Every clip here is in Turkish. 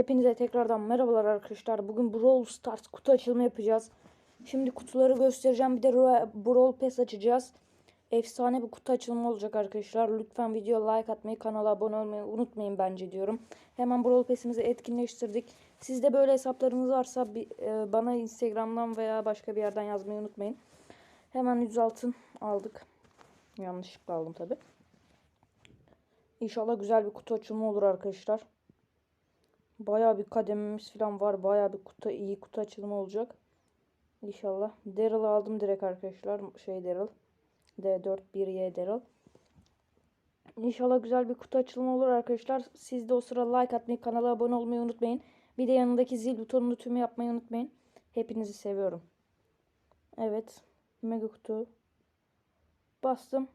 Hepinize tekrardan merhabalar arkadaşlar. Bugün Brawl Stars kutu açılımı yapacağız. Şimdi kutuları göstereceğim. Bir de Brawl Pass açacağız. Efsane bir kutu açılımı olacak arkadaşlar. Lütfen video like atmayı, kanala abone olmayı unutmayın bence diyorum. Hemen Brawl Pass'imizi etkinleştirdik. Sizde böyle hesaplarınız varsa bir, e, bana Instagram'dan veya başka bir yerden yazmayı unutmayın. Hemen 100 altın aldık. Yanlışlıkla aldım tabi. İnşallah güzel bir kutu açılımı olur arkadaşlar. Bayağı bir kadememiz falan var. Bayağı bir kutu iyi kutu açılımı olacak. İnşallah. Daryl aldım direkt arkadaşlar. Şey Daryl. D4 1Y Daryl. İnşallah güzel bir kutu açılımı olur arkadaşlar. Siz de o sıra like atmayı, kanala abone olmayı unutmayın. Bir de yanındaki zil butonunu tümü yapmayı unutmayın. Hepinizi seviyorum. Evet. Mega kutu. Bastım.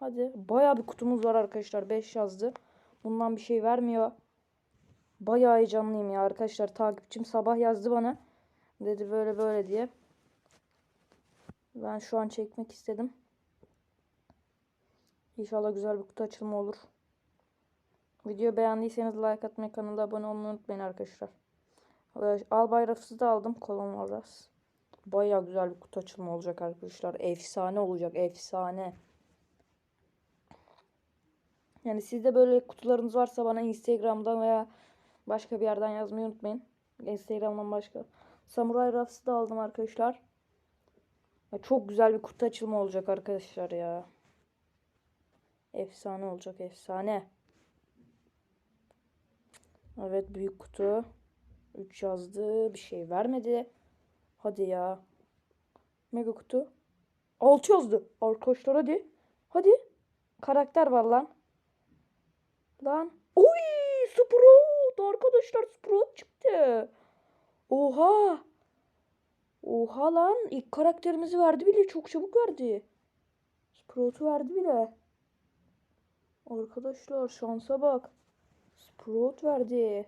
Hadi. Bayağı bir kutumuz var arkadaşlar. 5 yazdı. Bundan bir şey vermiyor. Bayağı heyecanlıyım ya arkadaşlar. Takipçim sabah yazdı bana. Dedi böyle böyle diye. Ben şu an çekmek istedim. İnşallah güzel bir kutu açılımı olur. Video beğendiyseniz like atmayı, kanala abone olmayı unutmayın arkadaşlar. Ee, Albay Rafs'ı da aldım. Kolon Varas. Bayağı güzel bir kutu açılımı olacak arkadaşlar. Efsane olacak. Efsane. Yani sizde böyle kutularınız varsa bana Instagram'dan veya başka bir yerden yazmayı unutmayın. Instagram'dan başka. Samurai Rafs'ı da aldım arkadaşlar. Ya çok güzel bir kutu açılımı olacak arkadaşlar ya. Efsane olacak efsane. Evet büyük kutu. 3 yazdı. Bir şey vermedi. Hadi ya. Mega kutu. 6 yazdı. Arkadaşlar hadi. Hadi. Karakter var lan. Lan. Oy Sprout. Arkadaşlar Sprout çıktı. Oha. Oha lan. İlk karakterimizi verdi bile. Çok çabuk verdi. Sprout'u verdi bile. Arkadaşlar şansa bak. Sprout verdi.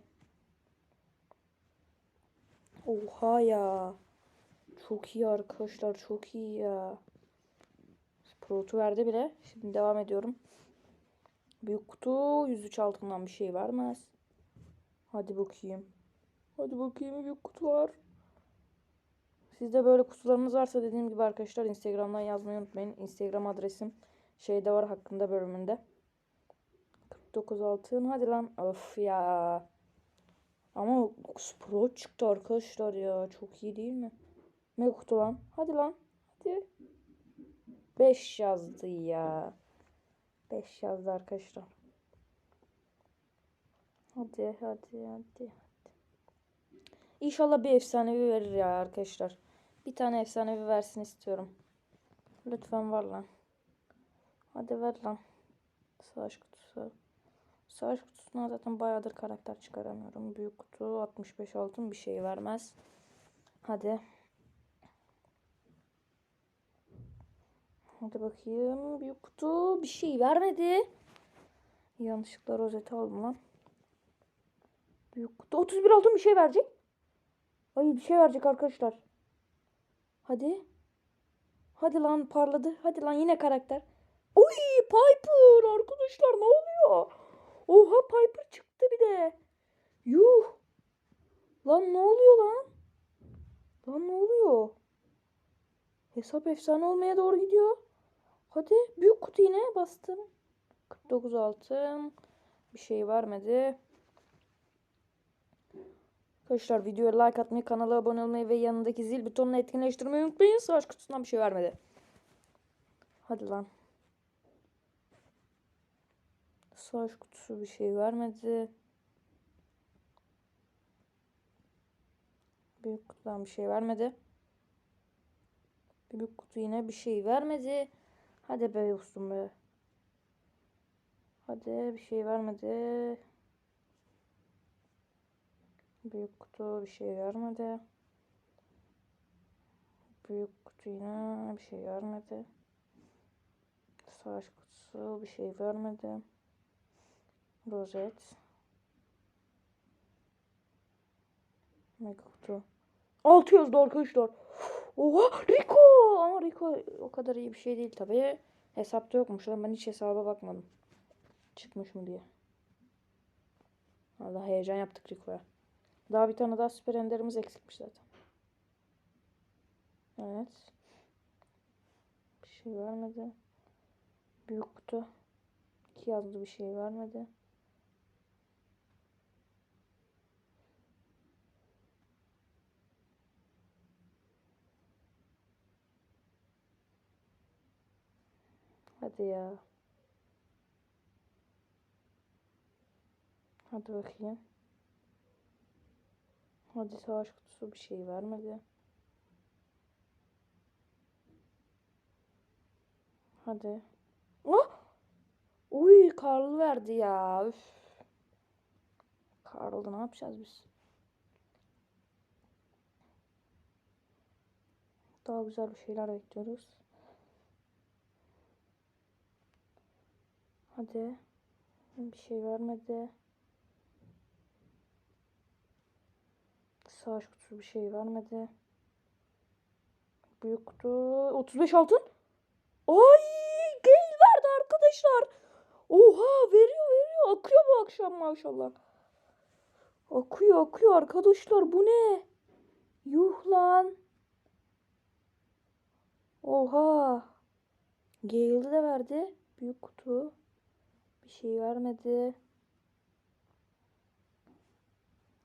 Oha ya. Çok iyi arkadaşlar. Çok iyi ya. Sprout'u verdi bile. Şimdi devam ediyorum. Büyük kutu 103 altından bir şey vermez. Hadi bakayım. Hadi bakayım büyük kutular. Sizde böyle kutularınız varsa dediğim gibi arkadaşlar Instagram'dan yazmayı unutmayın. Instagram adresim şeyde var hakkında bölümünde. 49 altın hadi lan. Of ya. Ama Sprout çıktı arkadaşlar ya. Çok iyi değil mi? Mega kutu lan. Hadi lan. Hadi. 5 yazdı ya. 5 yazdı arkadaşlar. Hadi hadi hadi. İnşallah bir efsanevi verir ya arkadaşlar. Bir tane efsanevi versin istiyorum. Lütfen var lan. Hadi ver lan. Savaş kutusu. Savaş kutusuna zaten bayağıdır karakter çıkaramıyorum. Büyük kutu 65 altın bir şey vermez. Hadi. Hadi bakayım. Büyük kutu bir şey vermedi. Yanlışlıkla rozeti aldım lan. Büyük kutu 31 altın bir şey verecek. Ay bir şey verecek arkadaşlar. Hadi. Hadi lan parladı. Hadi lan yine karakter. Oy Piper arkadaşlar ne oluyor? Oha Piper çıktı bir de. Yuh. Lan ne oluyor lan? Lan ne oluyor? Hesap efsane olmaya doğru gidiyor. Hadi büyük kutu yine bastım. 49 altın. Bir şey vermedi. Arkadaşlar videoya like atmayı, kanala abone olmayı ve yanındaki zil butonunu etkinleştirmeyi unutmayın. Savaş kutusundan bir şey vermedi. Hadi lan. Savaş kutusu bir şey vermedi. Büyük kutudan bir şey vermedi. Büyük kutu yine bir şey vermedi. Hadi be ustum be. Hadi bir şey vermedi. Büyük kutu bir şey vermedi. Büyük kutu yine bir şey vermedi. Savaş kutusu bir şey vermedi. Rozet. Mega kutu. 6 yazdı arkadaşlar. Oha Rico. Ama Rico o kadar iyi bir şey değil tabii. Hesapta yokmuş ben hiç hesaba bakmadım. Çıkmış mı diye. Allah heyecan yaptık Rico'ya. Daha bir tane daha süper enderimiz eksikmiş zaten. Evet. Bir şey vermedi. Büyük kutu. İki yazdı bir şey vermedi. Hadi ya. Hadi bakayım. Hadi savaş kutusu bir şey vermedi. Hadi. Oh! Uy Karl verdi ya. Üf. Karl'da ne yapacağız biz? Daha güzel bir şeyler bekliyoruz. Hadi. Bir şey vermedi. Savaş kutusu bir şey vermedi. Büyük kutu 35 altın. Ay Gale verdi arkadaşlar. Oha veriyor veriyor. Akıyor bu akşam maşallah. Akıyor akıyor arkadaşlar bu ne? Yuh lan. Oha. Gale'de de verdi. Büyük kutu. Bir şey vermedi.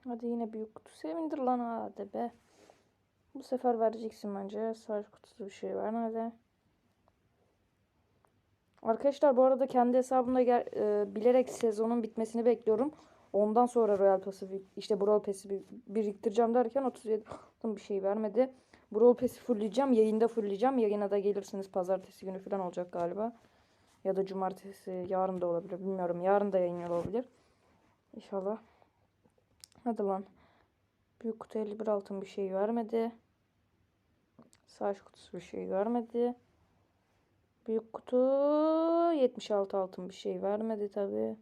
Hadi yine büyük kutu. Sevindir lan hadi be. Bu sefer vereceksin bence. Savaş kutusu bir şey vermedi. Arkadaşlar bu arada kendi hesabımda e, bilerek sezonun bitmesini bekliyorum. Ondan sonra Royal Pass'ı işte Brawl Pass'i bir, biriktireceğim derken 37 bir şey vermedi. Brawl Pass'i fullleyeceğim. Yayında fullleyeceğim. Yayına da gelirsiniz pazartesi günü falan olacak galiba. Ya da cumartesi yarın da olabilir. Bilmiyorum. Yarın da yayın olabilir. İnşallah. Hadi lan. Büyük kutu 51 altın bir şey vermedi. Savaş kutusu bir şey vermedi. Büyük kutu 76 altın bir şey vermedi tabi.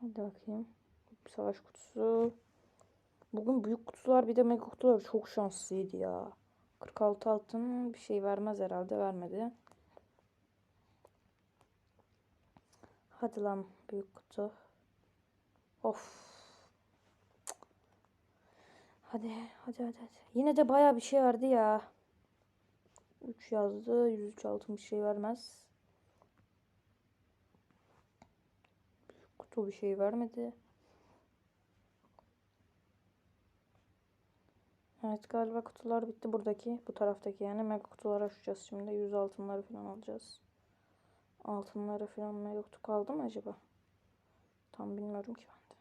Hadi bakayım. Savaş kutusu. Bugün büyük kutular bir de mega kutular çok şanslıydı ya. 46 altın bir şey vermez herhalde vermedi. Hadi lan büyük kutu. Of. Hadi hadi hadi hadi. Yine de baya bir şey verdi ya. 3 yazdı. 103 altın bir şey vermez. Büyük kutu bir şey vermedi. Evet galiba kutular bitti buradaki. Bu taraftaki yani mega kutuları açacağız şimdi. 100 altınları falan alacağız. Altınları falan mega kutu kaldı mı acaba? Tam bilmiyorum ki ben de.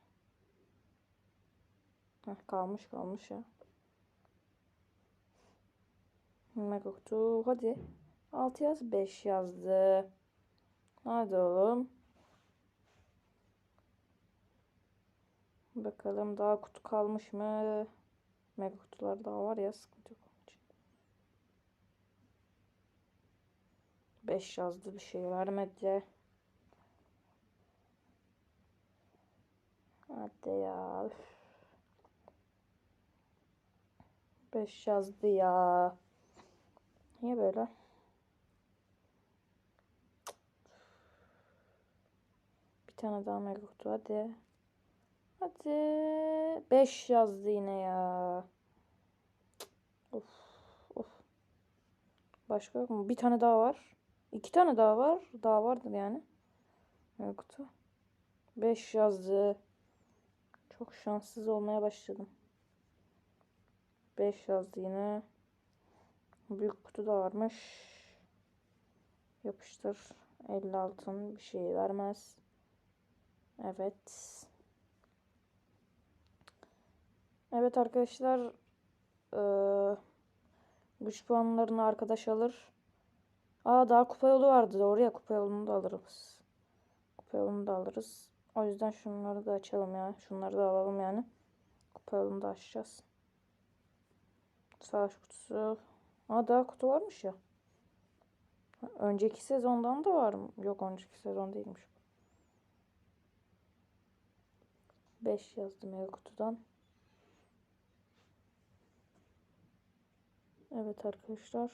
Heh, kalmış kalmış ya. Mega kutu hadi. 6 yaz 5 yazdı. Hadi oğlum. Bakalım daha kutu kalmış mı? Mega kutular daha var ya sıkıntı yok. 5 yazdı bir şey vermedi. Hadi ya. Üf. 5 yazdı ya. Niye böyle? Bir tane daha mega kutu hadi. Hadi. 5 yazdı yine ya. Of. Of. Başka yok mu? Bir tane daha var. İki tane daha var. Daha vardır yani. Kutu. 5 yazdı. Çok şanssız olmaya başladım. 5 yazdı yine. Büyük kutu da varmış. Yapıştır. 50 altın bir şey vermez. Evet. Evet arkadaşlar. Ee, güç puanlarını arkadaş alır. Aa daha kupa yolu vardı. Doğru ya kupa yolunu da alırız. Kupa yolunu da alırız. O yüzden şunları da açalım ya. Şunları da alalım yani. Kupa yolunu da açacağız. Savaş kutusu. Aa daha kutu varmış ya. Önceki sezondan da var mı? Yok önceki sezon değilmiş. 5 yazdım mega kutudan. Evet arkadaşlar.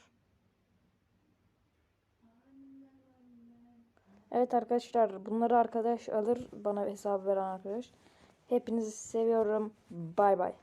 Evet arkadaşlar bunları arkadaş alır bana hesabı veren arkadaş. Hepinizi seviyorum. Bay bay.